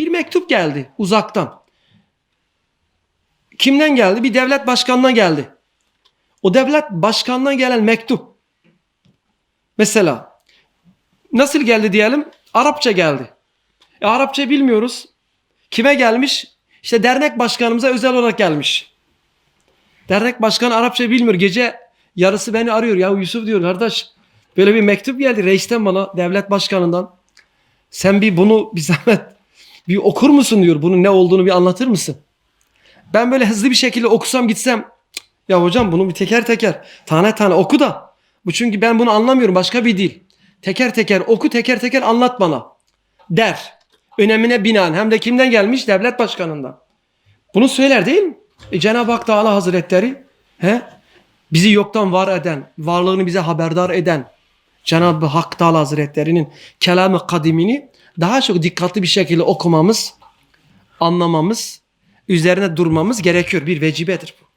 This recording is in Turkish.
Bir mektup geldi uzaktan. Kimden geldi? Bir devlet başkanından geldi. O devlet başkanından gelen mektup. Mesela nasıl geldi diyelim? Arapça geldi. E, Arapça bilmiyoruz. Kime gelmiş? İşte dernek başkanımıza özel olarak gelmiş. Dernek başkanı Arapça bilmiyor. Gece yarısı beni arıyor. Ya Yusuf diyor kardeş böyle bir mektup geldi reisten bana devlet başkanından. Sen bir bunu bir zahmet bir okur musun diyor. Bunun ne olduğunu bir anlatır mısın? Ben böyle hızlı bir şekilde okusam gitsem "Cık, ya hocam bunu bir teker teker tane tane oku da bu çünkü ben bunu anlamıyorum başka bir dil. Teker teker oku teker teker anlat bana der. Önemine binaen hem de kimden gelmiş? Devlet başkanından. Bunu söyler değil mi? E, Cenab-ı Hak Teala Hazretleri he? bizi yoktan var eden, varlığını bize haberdar eden Cenab-ı Hak Teala Hazretleri'nin kelamı kadimini daha çok dikkatli bir şekilde okumamız, anlamamız, üzerine durmamız gerekiyor. Bir vecibedir bu.